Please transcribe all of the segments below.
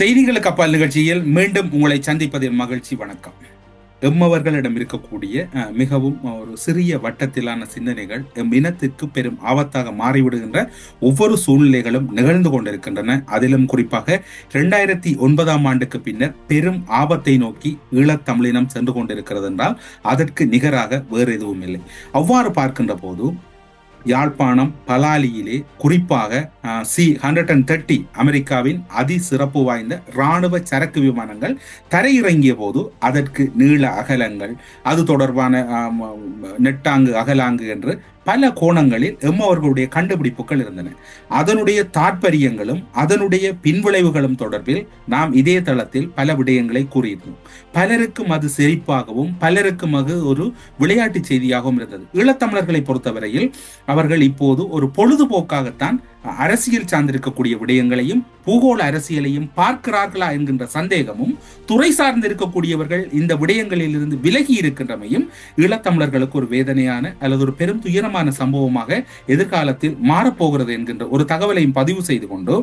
செய்திகளுக்கு அப்பால் நிகழ்ச்சியில் மீண்டும் உங்களை சந்திப்பதில் மகிழ்ச்சி வணக்கம். எம்மவர்களிடம் இருக்கக்கூடிய மிகவும் ஒரு சிறிய வட்டத்திலான சிந்தனைகள் எம் இனத்திற்கு பெரும் ஆபத்தாக மாறிவிடுகின்ற ஒவ்வொரு சூழ்நிலைகளும் நிகழ்ந்து கொண்டிருக்கின்றன. அதிலும் குறிப்பாக இரண்டாயிரத்தி ஒன்பதாம் ஆண்டுக்கு பின்னர் பெரும் ஆபத்தை நோக்கி ஈழத்தமிழினம் சென்று கொண்டிருக்கிறது என்றால் அதற்கு நிகராக வேறு எதுவும் இல்லை அவ்வாறு பார்க்கின்ற போது யாழ்ப்பாணம் பலாலியிலே குறிப்பாக சி ஹண்ட்ரட் அண்ட் தேர்ட்டி அமெரிக்காவின் அதி சிறப்பு வாய்ந்த இராணுவ சரக்கு விமானங்கள் தரையிறங்கிய போது அதற்கு நீள அகலங்கள் அது தொடர்பான நெட்டாங்கு அகலாங்கு என்று பல கோணங்களில் எம்மவர்களுடைய கண்டுபிடிப்புகள் இருந்தன. அதனுடைய தாற்பயங்களும் அதனுடைய பின்விளைவுகளும் தொடர்பில் நாம் இதே தளத்தில் பல விடயங்களை கூறியிருந்தோம். பலருக்கும் அது சிரிப்பாகவும் பலருக்கும் அது ஒரு விளையாட்டு செய்தியாகவும் இருந்தது. ஈழத்தமிழர்களை பொறுத்தவரையில் அவர்கள் இப்போது ஒரு பொழுதுபோக்காகத்தான் அரசியல் சார்ந்திருக்கக்கூடிய விடயங்களையும் பூகோள அரசியலையும் பார்க்கிறார்களா என்கின்ற சந்தேகமும் துறை சார்ந்து இருக்கக்கூடியவர்கள் இந்த விடயங்களில் இருந்து விலகி இருக்கின்றமையும் ஈழத்தமிழர்களுக்கு ஒரு வேதனையான அல்லது ஒரு பெரும் துயரமான சம்பவமாக எதிர்காலத்தில் மாறப்போகிறது என்கின்ற ஒரு தகவலையும் பதிவு செய்து கொண்டு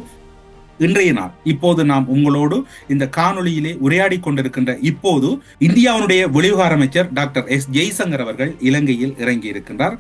இன்றைய நாள். இப்போது நாம் உங்களோடு இந்த காணொலியிலே உரையாடி கொண்டிருக்கின்ற இப்போது இந்தியாவுடைய வெளிவிவகார அமைச்சர் டாக்டர் எஸ். ஜெய்சங்கர் அவர்கள் இலங்கையில் இறங்கி இருக்கின்றார்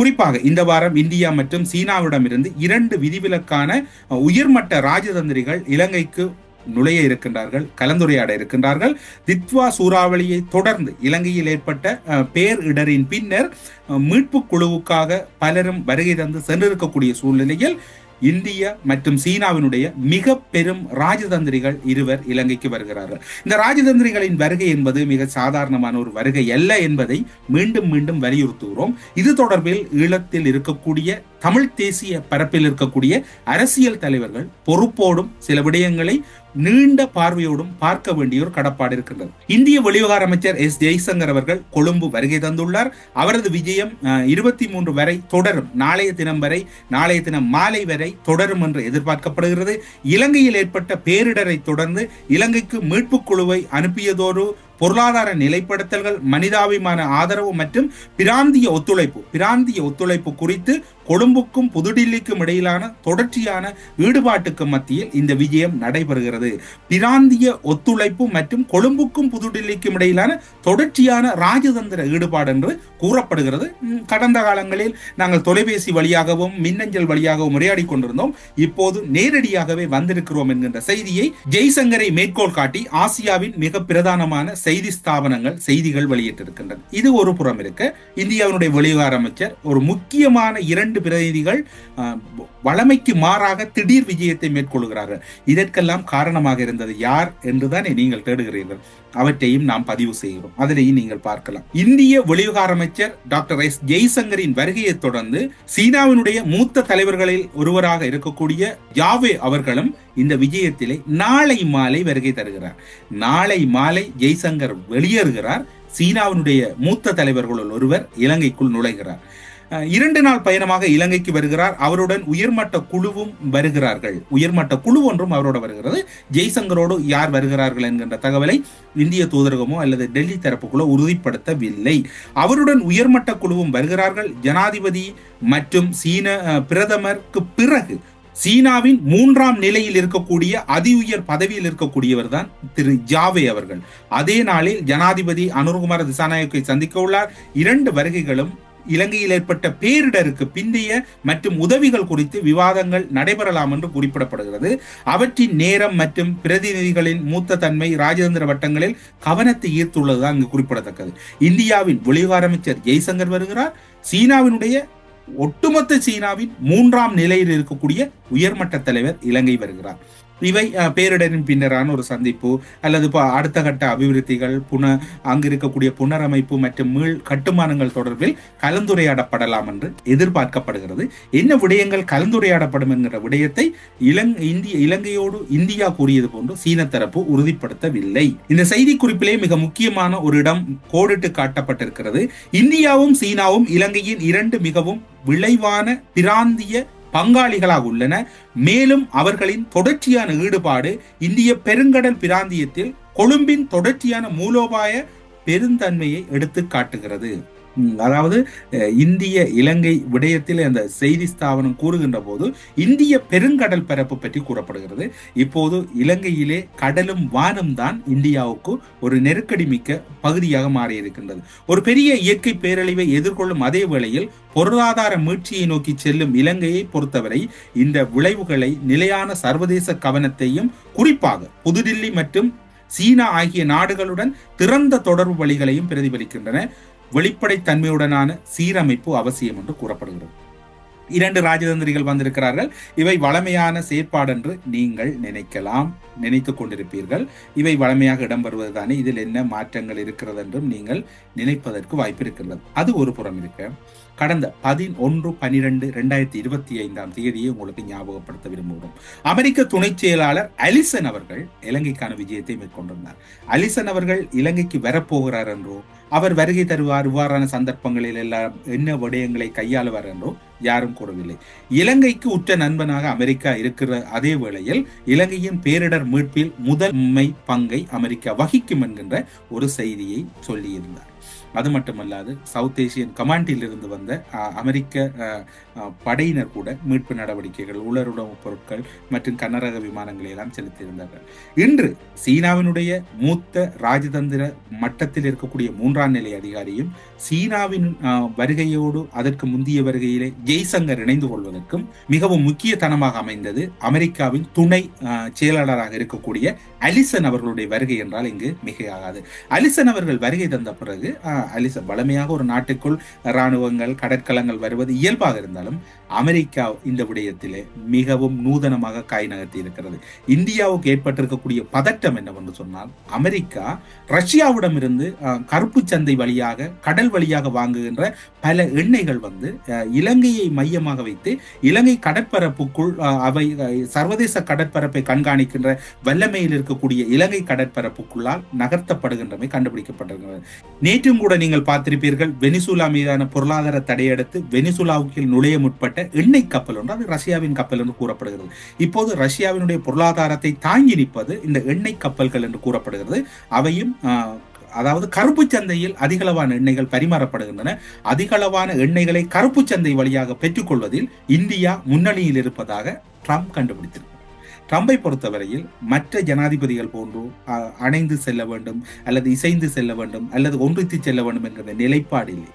குறிப்பாக இந்த வாரம் இந்தியா மற்றும் சீனாவிடமிருந்து இரண்டு விதிவிலக்கான உயர்மட்ட ராஜதந்திரிகள் இலங்கைக்கு நுழைய இருக்கின்றார்கள் கலந்துரையாட இருக்கின்றார்கள். தித்வா சூறாவளியை தொடர்ந்து இலங்கையில் ஏற்பட்ட பேரிடரின் பின்னர் மீட்பு மீட்புக் குழுவுக்காக பலரும் வருகை தந்து சென்றிருக்கக்கூடிய சூழ்நிலையில் இந்திய மற்றும் சீனாவினுடைய மிக பெரும் ராஜதந்திரிகள் இருவர் இலங்கைக்கு வருகிறார்கள். இந்த ராஜதந்திரிகளின் வருகை என்பது மிக சாதாரணமான ஒரு வருகை அல்ல என்பதை மீண்டும் மீண்டும் வலியுறுத்துகிறோம். இது தொடர்பில் ஈழத்தில் இருக்கக்கூடிய தமிழ் தேசிய பரப்பில் இருக்கக்கூடிய அரசியல் தலைவர்கள் பொறுப்போடும் சில விடயங்களை நீண்ட பார்வையோடும் பார்க்க வேண்டிய ஒரு கடப்பாடு இருக்கின்றது. இந்திய வெளிவகார அமைச்சர் எஸ். ஜெய்சங்கர் அவர்கள் கொழும்பு வருகை தந்துள்ளார். அவரது விஜயம் இருபத்தி மூன்று வரை தொடரும். நாளைய தினம் வரை நாளைய தினம் மாலை வரை தொடரும் என்று எதிர்பார்க்கப்படுகிறது. இலங்கையில் ஏற்பட்ட பேரிடரை தொடர்ந்து இலங்கைக்கு மீட்புக் குழுவை அனுப்பியதோடு பொருளாதார நிலைப்படுத்தல்கள் மனிதாபிமான ஆதரவு மற்றும் பிராந்திய ஒத்துழைப்பு பிராந்திய ஒத்துழைப்பு குறித்து கொழும்புக்கும் புதுடில்லிக்கும் இடையிலான தொடர்ச்சியான ஈடுபாட்டுக்கு மத்தியில் இந்த விஜயம் நடைபெறுகிறது. பிராந்திய ஒத்துழைப்பு மற்றும் கொழும்புக்கும் புதுடில்லிக்கும் இடையிலான தொடர்ச்சியான ராஜதந்திர ஈடுபாடு என்று கூறப்படுகிறது. கடந்த காலங்களில் நாங்கள் தொலைபேசி வழியாகவும் மின்னஞ்சல் வழியாகவும் உரையாடி கொண்டிருந்தோம். இப்போது நேரடியாகவே வந்திருக்கிறோம் என்கின்ற செய்தியை ஜெய்சங்கரை மேற்கோள் காட்டி ஆசியாவின் மிக பிரதானமான செய்தி ஸ்தாபனங்கள் செய்திகள் வெளியிட்டிருக்கின்றன. இது ஒரு புறம் இருக்க இந்தியாவினுடைய வெளிவார அமைச்சர் ஒரு முக்கியமான இரண்டு பிரதிநிதிகள் வளமைக்கு வழமைக்கு மாறாக திடீர் விஜயத்தை மேற்கொள்கிறார்கள். இதற்கெல்லாம் காரணமாக இருந்தது யார் என்றுதான் நீங்கள் தேடுகிறீர்கள். அவற்றையும் நாம் பதிவு செய்கிறோம். அதிலேயும் நீங்கள் பார்க்கலாம். இந்திய வெளிவிவகார அமைச்சர் டாக்டர் எஸ். ஜெய்சங்கரின் வருகையை தொடர்ந்து சீனாவினுடைய மூத்த தலைவர்களில் ஒருவராக இருக்கக்கூடிய யாவே அவர்களும் இந்த விஜயத்திலே நாளை மாலை வருகை தருகிறார். நாளை மாலை ஜெய்சங்கர் வெளியேறுகிறார். சீனாவினுடைய மூத்த தலைவர்களுள் ஒருவர் இலங்கைக்குள் நுழைகிறார். இரண்டு நாள் பயணமாக இலங்கைக்கு வருகிறார். அவருடன் உயர்மட்ட குழுவும் வருகிறார்கள். உயர்மட்ட குழு ஒன்றும் அவரோட வருகிறது. ஜெய்சங்கரோடு யார் வருகிறார்கள் என்கின்ற தகவலை இந்திய தூதரகமோ அல்லது டெல்லி தரப்புக்குள்ளோ உறுதிப்படுத்தவில்லை. அவருடன் உயர்மட்ட குழுவும் வருகிறார்கள். ஜனாதிபதி மற்றும் சீன பிரதமருக்கு பிறகு சீனாவின் மூன்றாம் நிலையில் இருக்கக்கூடிய அதி உயர் பதவியில் இருக்கக்கூடியவர் தான் திரு ஜாவே அவர்கள். அதே நாளில் ஜனாதிபதி அனுர்குமார திசாநாயக்கை சந்திக்க உள்ளார். இரண்டு வருகைகளும் இலங்கையில் ஏற்பட்ட பேரிடருக்கு பிந்தைய மற்றும் உதவிகள் குறித்து விவாதங்கள் நடைபெறலாம் என்று குறிப்பிடப்படுகிறது. அவற்றின் நேரம் மற்றும் பிரதிநிதிகளின் மூத்த தன்மை ராஜதந்திர வட்டங்களில் கவனத்தை ஈர்த்துள்ளதுதான் இங்கு குறிப்பிடத்தக்கது. இந்தியாவின் வெளிவார அமைச்சர் ஜெய்சங்கர் வருகிறார். சீனாவினுடைய ஒட்டுமொத்த சீனாவின் மூன்றாம் நிலையில் இருக்கக்கூடிய உயர்மட்ட தலைவர் இலங்கை வருகிறார். இவை பேரிடரின் பின்னரான ஒரு சந்திப்பு அல்லது இப்போ அடுத்த கட்ட அபிவிருத்திகள் புன அங்கு இருக்கக்கூடிய புனரமைப்பு மற்றும் மீள் கட்டுமானங்கள் தொடர்பில் கலந்துரையாடப்படலாம் என்று எதிர்பார்க்கப்படுகிறது. என்ன விடயங்கள் கலந்துரையாடப்படும் என்கிற விடயத்தை இலங் இந்திய இலங்கையோடு இந்தியா கூறியது போன்று சீன தரப்பு உறுதிப்படுத்தவில்லை. இந்த செய்தி குறிப்பிலே மிக முக்கியமான ஒரு இடம் கோடிட்டு காட்டப்பட்டிருக்கிறது. இந்தியாவும் சீனாவும் இலங்கையின் இரண்டு மிகவும் விளைவான பிராந்திய பங்காளிகளாக உள்ளன. மேலும் அவர்களின் தொடர்ச்சியான ஈடுபாடு இந்திய பெருங்கடல் பிராந்தியத்தில் கொழும்பின் தொடர்ச்சியான மூலோபாய பெருந்தன்மையை எடுத்து காட்டுகிறது அதாவது இந்திய இலங்கை விடயத்தில் அந்த செய்தி ஸ்தாபனம் கூறுகின்ற போது இந்திய பெருங்கடல் பரப்பு பற்றி கூறப்படுகிறது. இப்போது இலங்கையிலே கடலும் வானம் தான் இந்தியாவுக்கு ஒரு நெருக்கடி மிக்க பகுதியாக மாறியிருக்கின்றது. ஒரு பெரிய இயற்கை பேரழிவை எதிர்கொள்ளும் அதே வேளையில் பொருளாதார மீட்சியை நோக்கி செல்லும் இலங்கையை பொறுத்தவரை இந்த விளைவுகளை நிலையான சர்வதேச கவனத்தையும் குறிப்பாக புதுடில்லி மற்றும் சீனா ஆகிய நாடுகளுடன் திறந்த தொடர்பு வழிகளையும் பிரதிபலிக்கின்றன. வெளிப்படைத்தன்மையுடனான சீரமைப்பு அவசியம் என்று கூறப்படுகிறது. இரண்டு ராஜதந்திரிகள் வந்திருக்கிறார்கள். இவை வளமையான செயற்பாடு என்று நீங்கள் நினைக்கலாம் நினைத்து கொண்டிருப்பீர்கள். இவை வளமையாக இடம்பெறுவது தானே இதில் என்ன மாற்றங்கள் இருக்கிறது என்றும் நீங்கள் நினைப்பதற்கு வாய்ப்பு இருக்கிறது அது ஒரு புறம் இருக்க. கடந்த பதினொன்று பனிரெண்டு ரெண்டாயிரத்தி இருபத்தி ஐந்தாம் தேதியை உங்களுக்கு ஞாபகப்படுத்த விரும்புகிறோம். அமெரிக்க துணை செயலாளர் அலிசன் அவர்கள் இலங்கைக்கான விஜயத்தை மேற்கொண்டிருந்தார். அலிசன் அவர்கள் இலங்கைக்கு வரப்போகிறார் என்றோ அவர் வருகை தருவார் இவ்வாறான சந்தர்ப்பங்களில் எல்லாம் என்ன விடயங்களை கையாளுவார் என்றோ யாரும் கூறவில்லை. இலங்கைக்கு உற்ற நண்பனாக அமெரிக்கா இருக்கிற அதே வேளையில் இலங்கையின் பேரிடர் மீட்பில் முதன்மை பங்கை அமெரிக்கா வகிக்கும் என்கின்ற ஒரு செய்தியை சொல்லியிருந்தார். அது மட்டுமல்லாது சவுத் ஏசியன் கமாண்டிலிருந்து வந்த அமெரிக்க படையினர் கூட மீட்பு நடவடிக்கைகள் உலருடவு பொருட்கள் மற்றும் கனரக விமானங்களை எல்லாம் செலுத்தியிருந்தார்கள். இன்று சீனாவினுடைய மூத்த ராஜதந்திர மட்டத்தில் இருக்கக்கூடிய மூன்றாம் நிலை அதிகாரியும் சீனாவின் வருகையோடு அதற்கு முந்தைய வருகையிலே ஜெய்சங்கர் இணைந்து கொள்வதற்கும் மிகவும் முக்கியத்தனமாக அமைந்தது அமெரிக்காவின் துணை செயலாளராக இருக்கக்கூடிய அலிசன் அவர்களுடைய வருகை என்றால் இங்கு மிகையாகாது. அலிசன் அவர்கள் வருகை தந்த பிறகு அலிச வளமையாக ஒரு நாட்டுக்குள் இராணுவங்கள் கடற்கலங்கள் வருவது இயல்பாக இருந்தாலும் அமெரிக்கா இந்த விடயத்திலே மிகவும் நூதனமாக காய் நகர்த்தி இருக்கிறது. இந்தியாவுக்கு ஏற்பட்டிருக்கக்கூடிய பதட்டம் என்னவென்று சொன்னால் அமெரிக்கா ரஷ்யாவிடமிருந்து கருப்பு சந்தை வழியாக கடல் வழியாக வாங்குகின்ற பல எண்ணெய்கள் வந்து இலங்கையை மையமாக வைத்து இலங்கை கடற்பரப்புக்குள் அவை சர்வதேச கடற்பரப்பை கண்காணிக்கின்ற வல்லமையில் இருக்கக்கூடிய இலங்கை கடற்பரப்புக்குள்ளால் நகர்த்தப்படுகின்றமை கண்டுபிடிக்கப்பட்டிருக்கிறது. நேற்றும் கூட நீங்கள் பார்த்திருப்பீர்கள் வெனிசுலா மீதான பொருளாதார தடையடுத்து வெனிசுலாவுக்கு நுழைய முற்பட்ட எண்ணெய் கப்பல் ஒன்று அது ரஷ்யாவின் கப்பல் என்று கூறப்படுகிறது. இப்போது ரஷ்யாவினுடைய பொருளாதாரத்தை தாங்கி நிற்பது இந்த எண்ணெய் கப்பல்கள் என்று கூறப்படுகிறது. அவையும் அதாவது கருப்பு சந்தையில் அதிகளவான எண்ணெய்கள் பரிமாறப்படுகின்றன. அதிகளவான எண்ணெய்களை கருப்பு சந்தை வழியாக பெற்றுக்கொள்வதில் இந்தியா முன்னணியில் இருப்பதாக ட்ரம்ப் கண்டுபிடித்திருக்கிறார். ட்ரம்பை பொறுத்தவரையில் மற்ற ஜனாதிபதிகள் போன்று அணைந்து செல்ல வேண்டும் அல்லது இசைந்து செல்ல வேண்டும் அல்லது ஒன்றித்து செல்ல வேண்டும் என்கிற நிலைப்பாடு இல்லை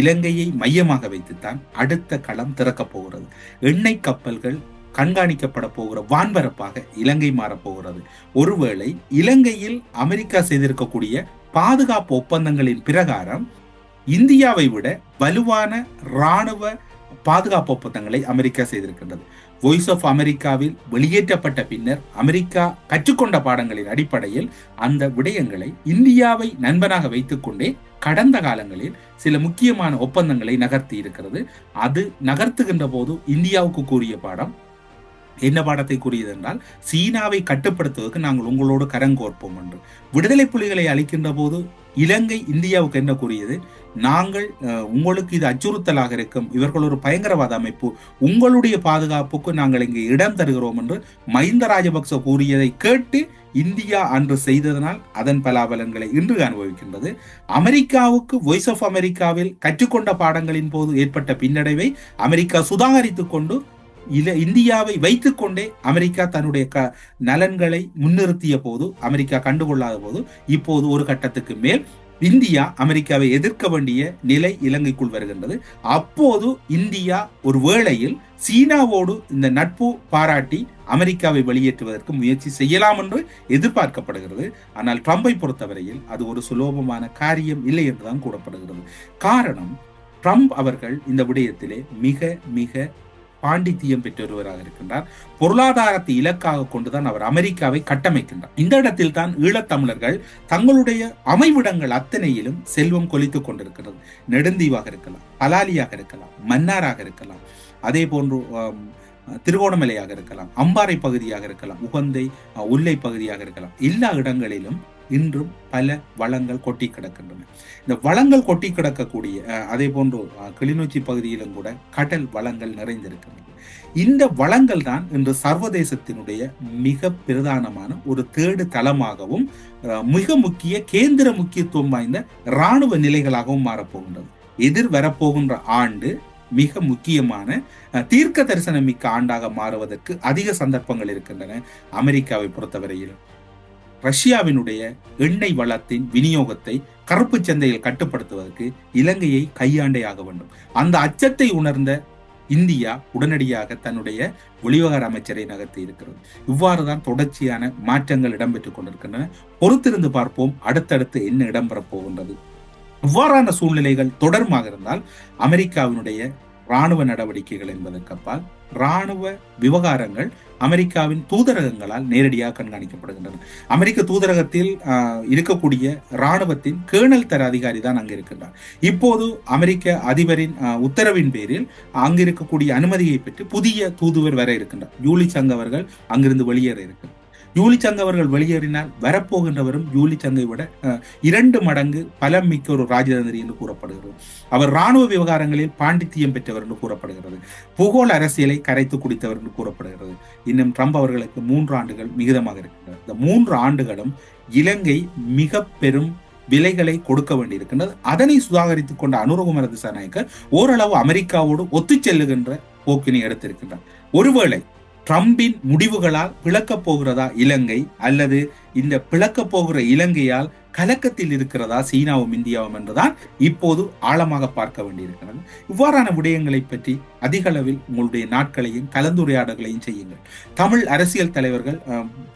இலங்கையை மையமாக வைத்துத்தான் அடுத்த களம் திறக்கப் போகிறது. எண்ணெய் கப்பல்கள் கண்காணிக்கப்பட போகிற வான்பரப்பாக இலங்கை மாறப்போகிறது ஒருவேளை இலங்கையில் அமெரிக்கா செய்திருக்கக்கூடிய பாதுகாப்பு ஒப்பந்தங்களின் பிரகாரம் இந்தியாவை விட வலுவான இராணுவ பாதுகாப்பு ஒப்பந்தங்களை அமெரிக்கா செய்திருக்கின்றது. வாய்ஸ் ஆஃப் அமெரிக்காவில் வெளியேற்றப்பட்ட பின்னர் அமெரிக்கா கற்றுக்கொண்ட பாடங்களின் அடிப்படையில் அந்த விடயங்களை இந்தியாவை நண்பனாக வைத்துக்கொண்டே கடந்த காலங்களில் சில முக்கியமான ஒப்பந்தங்களை நகர்த்தி இருக்கிறது. அது நகர்த்துகின்ற போது இந்தியாவுக்கு கூறிய பாடம் என்ன பாடத்தை கூறியது என்றால் சீனாவை கட்டுப்படுத்துவதற்கு நாங்கள் உங்களோடு கரங்கோர்ப்போம் என்று. விடுதலை புலிகளை அளிக்கின்ற போது இலங்கை இந்தியாவுக்கு என்ன கூறியது? நாங்கள் உங்களுக்கு இது அச்சுறுத்தலாக இருக்கும். இவர்கள் ஒரு பயங்கரவாத அமைப்பு. உங்களுடைய பாதுகாப்புக்கு நாங்கள் இங்கே இடம் தருகிறோம் என்று மஹிந்த ராஜபக்ச கூறியதை கேட்டு இந்தியா அன்று செய்ததனால் அதன் பலாபலன்களை இன்று அனுபவிக்கின்றது. அமெரிக்காவுக்கு வாய்ஸ் ஆஃப் அமெரிக்காவில் கற்றுக்கொண்ட பாடங்களின் போது ஏற்பட்ட பின்னடைவை அமெரிக்கா சுதாகரித்துக் கொண்டு இல இந்தியாவை வைத்துக்கொண்டே அமெரிக்கா தன்னுடைய க நலன்களை முன்னிறுத்திய போது அமெரிக்கா கண்டுகொள்ளாத போது இப்போது ஒரு கட்டத்துக்கு மேல் இந்தியா அமெரிக்காவை எதிர்க்க வேண்டிய நிலை இலங்கைக்குள் வருகின்றது. அப்போது இந்தியா ஒரு வேளையில் சீனாவோடு இந்த நட்பு பாராட்டி அமெரிக்காவை வெளியேற்றுவதற்கு முயற்சி செய்யலாம் என்று எதிர்பார்க்கப்படுகிறது. ஆனால் ட்ரம்பை பொறுத்தவரையில் அது ஒரு சுலோபமான காரியம் இல்லை என்றுதான் கூறப்படுகிறது. காரணம் ட்ரம்ப் அவர்கள் இந்த விடயத்திலே மிக மிக பாண்டித்தியம் பெற்றொருவராக இருக்கின்றார். பொருளாதாரத்தை இலக்காக கொண்டுதான் அவர் அமெரிக்காவை கட்டமைக்கின்றார். இந்த இடத்தில் தான் ஈழத்தமிழர்கள் தங்களுடைய அமைவிடங்கள் அத்தனையிலும் செல்வம் கொலித்துக் கொண்டிருக்கிறது. நெடுந்தீவாக இருக்கலாம் பலாலியாக இருக்கலாம் மன்னாராக இருக்கலாம் அதே போன்று திருகோணமலையாக இருக்கலாம் அம்பாறை பகுதியாக இருக்கலாம் உகந்தை உள்ளை பகுதியாக இருக்கலாம். எல்லா இடங்களிலும் இன்றும் பல வளங்கள் கொட்டி கிடக்கின்றன. இந்த வளங்கள் கொட்டி கிடக்கக்கூடிய அதே போன்று கிளிநொச்சி பகுதியிலும் கூட கடல் வளங்கள் நிறைந்திருக்கின்றன. இந்த வளங்கள் தான் இன்று சர்வதேசத்தினுடைய மிக பிரதானமான ஒரு தேடு தளமாகவும் மிக முக்கிய கேந்திர முக்கியத்துவம் வாய்ந்த இராணுவ நிலைகளாகவும் மாறப்போகின்றது. எதிர் வரப்போகின்ற ஆண்டு மிக முக்கியமான தீர்க்க தரிசனம் மிக்க ஆண்டாக மாறுவதற்கு அதிக சந்தர்ப்பங்கள் இருக்கின்றன அமெரிக்காவை பொறுத்தவரையில் ரஷ்யாவினுடைய எண்ணெய் வளத்தின் விநியோகத்தை கருப்பு சந்தையில் கட்டுப்படுத்துவதற்கு இலங்கையை கையாண்டே ஆக வேண்டும். அந்த அச்சத்தை உணர்ந்த இந்தியா உடனடியாக தன்னுடைய வெளிவகார அமைச்சரை நகர்த்தி இருக்கிறது. இவ்வாறுதான் தொடர்ச்சியான மாற்றங்கள் இடம்பெற்றுக் கொண்டிருக்கின்றன. பொறுத்திருந்து பார்ப்போம் அடுத்தடுத்து என்ன இடம்பெறப் போகின்றது. இவ்வாறான சூழ்நிலைகள் தொடர்மாக இருந்தால் அமெரிக்காவினுடைய இராணுவ நடவடிக்கைகள் என்பதற்கு அப்பால் ராணுவ விவகாரங்கள் அமெரிக்காவின் தூதரகங்களால் நேரடியாக கண்காணிக்கப்படுகின்றன. அமெரிக்க தூதரகத்தில் இருக்கக்கூடிய இராணுவத்தின் கேர்னல் தர அதிகாரி தான் அங்கு இருக்கின்றார். இப்போது அமெரிக்க அதிபரின் உத்தரவின் பேரில் அங்கு இருக்கக்கூடிய அனுமதியை பெற்று புதிய தூதுவர் வர இருக்கின்றார். ஜூலி சங் அவர்கள் அங்கிருந்து வெளியேற இருக்கிறார் யூலி அவர்கள் வெளியேறினால் வரப்போகின்றவரும் யூலி சங்கை விட இரண்டு மடங்கு பலம் மிக்க ஒரு ராஜதந்திரி என்று கூறப்படுகிறது. அவர் ராணுவ விவகாரங்களில் பாண்டித்தியம் பெற்றவர் என்று கூறப்படுகிறது. புகோல் அரசியலை கரைத்து குடித்தவர் என்று கூறப்படுகிறது. இன்னும் ட்ரம்ப் அவர்களுக்கு மூன்று ஆண்டுகள் மிகுதமாக இருக்கின்றன. இந்த மூன்று ஆண்டுகளும் இலங்கை மிக பெரும் விலைகளை கொடுக்க வேண்டியிருக்கின்றது. அதனை சுதாகரித்துக் கொண்ட அனுரகுமர திசாநாயக்கர் ஓரளவு அமெரிக்காவோடு ஒத்து செல்லுகின்ற போக்கினை எடுத்திருக்கின்றார். ஒருவேளை ட்ரம்பின் முடிவுகளால் பிளக்கப் போகிறதா இலங்கை அல்லது இந்த பிளக்கப் போகிற இலங்கையால் கலக்கத்தில் இருக்கிறதா சீனாவும் இந்தியாவும் என்றுதான் இப்போது ஆழமாக பார்க்க வேண்டியிருக்கிறது. இவ்வாறான விடயங்களை பற்றி அதிக அளவில் உங்களுடைய நாட்களையும் கலந்துரையாடல்களையும் செய்யுங்கள். தமிழ் அரசியல் தலைவர்கள்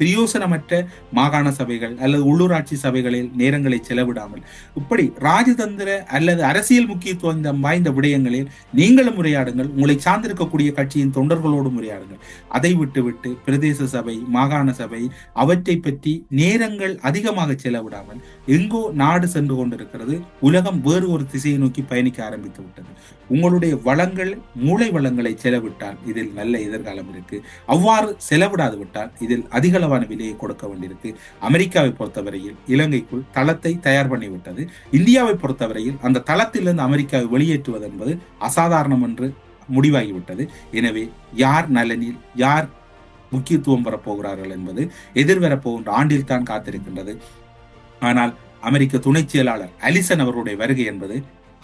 பிரயோசனமற்ற மாகாண சபைகள் அல்லது உள்ளூராட்சி சபைகளில் நேரங்களை செலவிடாமல் இப்படி ராஜதந்திர அல்லது அரசியல் முக்கியத்துவம் வாய்ந்த விடயங்களில் நீங்களும் உரையாடுங்கள் உங்களை சார்ந்திருக்கக்கூடிய கட்சியின் தொண்டர்களோடும் உரையாடுங்கள். அதை விட்டுவிட்டு பிரதேச சபை மாகாண சபை அவற்றை பற்றி நேரங்கள் அதிகமாக செலவிடாமல் எங்கோ நாடு சென்று கொண்டிருக்கிறது உலகம் வேறு ஒரு திசையை நோக்கி பயணிக்க ஆரம்பித்து விட்டது. உங்களுடைய வளங்கள் மூளை வளங்களை செலவிட்டால் இதில் நல்ல எதிர்காலம் இருக்கு. அவ்வாறு செலவிடாது விட்டால் இதில் அதிகளவான விலையை கொடுக்க வேண்டியிருக்கு. அமெரிக்காவை பொறுத்தவரையில் இலங்கைக்குள் தளத்தை தயார் பண்ணிவிட்டது. இந்தியாவை பொறுத்தவரையில் அந்த தளத்திலிருந்து அமெரிக்காவை வெளியேற்றுவது என்பது அசாதாரணம் என்று முடிவாகிவிட்டது. எனவே யார் நலனில் யார் முக்கியத்துவம் பெறப்போகிறார்கள் என்பது எதிர்வரப்போகின்ற ஆண்டில் தான் காத்திருக்கின்றது. ஆனால் அமெரிக்க துணை செயலாளர் அலிசன் அவருடைய வருகை என்பது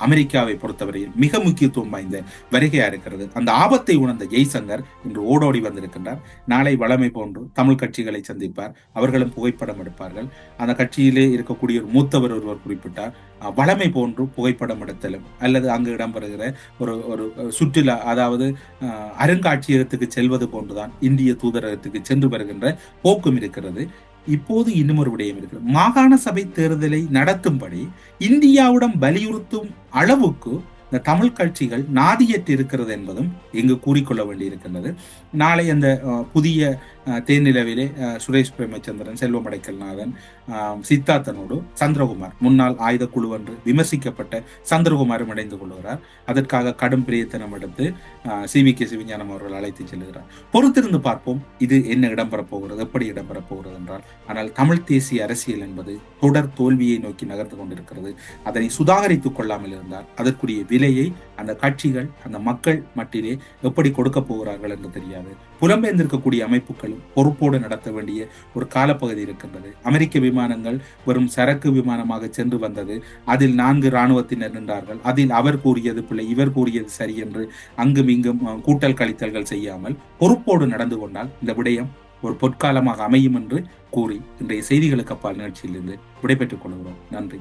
அமெரிக்காவை பொறுத்தவரையில் மிக முக்கியத்துவம் வாய்ந்த வருகையா இருக்கிறது. அந்த ஆபத்தை உணர்ந்த ஜெய்சங்கர் இன்று ஓடோடி வந்திருக்கின்றார். நாளை வளமை போன்று தமிழ் கட்சிகளை சந்திப்பார். அவர்களும் புகைப்படம் எடுப்பார்கள். அந்த கட்சியிலே இருக்கக்கூடிய ஒரு மூத்தவர் ஒருவர் குறிப்பிட்டார். வளமை போன்று புகைப்படம் எடுத்தலும் அல்லது அங்கு இடம்பெறுகிற ஒரு ஒரு சுற்றுலா அதாவது அருங்காட்சியகத்துக்கு செல்வது போன்றுதான் இந்திய தூதரகத்துக்கு சென்று வருகின்ற போக்கும் இருக்கிறது. இப்போது இன்னும் ஒரு விடயம் இருக்கிறது மாகாண சபை தேர்தலை நடத்தும்படி இந்தியாவிடம் வலியுறுத்தும் அளவுக்கு இந்த தமிழ் கட்சிகள் நாதியற்று இருக்கிறது என்பதும் இங்கு கூறிக்கொள்ள வேண்டியிருக்கின்றது. நாளை அந்த புதிய தேர்நிலவிலே சுரேஷ் பிரேமச்சந்திரன் செல்வம் அடைக்கல்நாதன் சித்தார்த்தனோடு சந்திரகுமார். முன்னாள் ஆயுத குழு என்று விமர்சிக்கப்பட்ட சந்திரகுமாரும் இணைந்து கொள்கிறார். அதற்காக கடும் பிரியத்தனம் எடுத்து சி. வி. கே. சிவிஞானம் அவர்கள் அழைத்து செல்கிறார். பொறுத்திருந்து பார்ப்போம் இது என்ன இடம்பெறப் போகிறது எப்படி இடம்பெறப் போகிறது என்றால் ஆனால் தமிழ் தேசிய அரசியல் என்பது தொடர் தோல்வியை நோக்கி நகர்ந்து கொண்டிருக்கிறது. அதனை சுதாகரித்துக் கொள்ளாமல் இருந்தால் அதற்குரிய விலையை அந்த கட்சிகள் அந்த மக்கள் மட்டிலே எப்படி கொடுக்க போகிறார்கள் என்று தெரியாது. புலம்பெயர்ந்திருக்கக்கூடிய அமைப்புகளும் பொறுப்போடு நடத்த வேண்டிய ஒரு காலப்பகுதி இருக்கின்றது. அமெரிக்க விமானங்கள் வெறும் சரக்கு விமானமாக சென்று வந்தது. அதில் நான்கு இராணுவத்தினர் நின்றார்கள். அதில் அவர் கூறியது பிள்ளை இவர் கூறியது சரி என்று அங்கும் இங்கும் கூட்டல் கழித்தல்கள் செய்யாமல் பொறுப்போடு நடந்து கொண்டால் இந்த விடயம் ஒரு பொற்காலமாக அமையும் என்று கூறி இன்றைய செய்திகளுக்கு அப்பால் நிகழ்ச்சியிலிருந்து விடைபெற்றுக் கொள்கிறோம். நன்றி.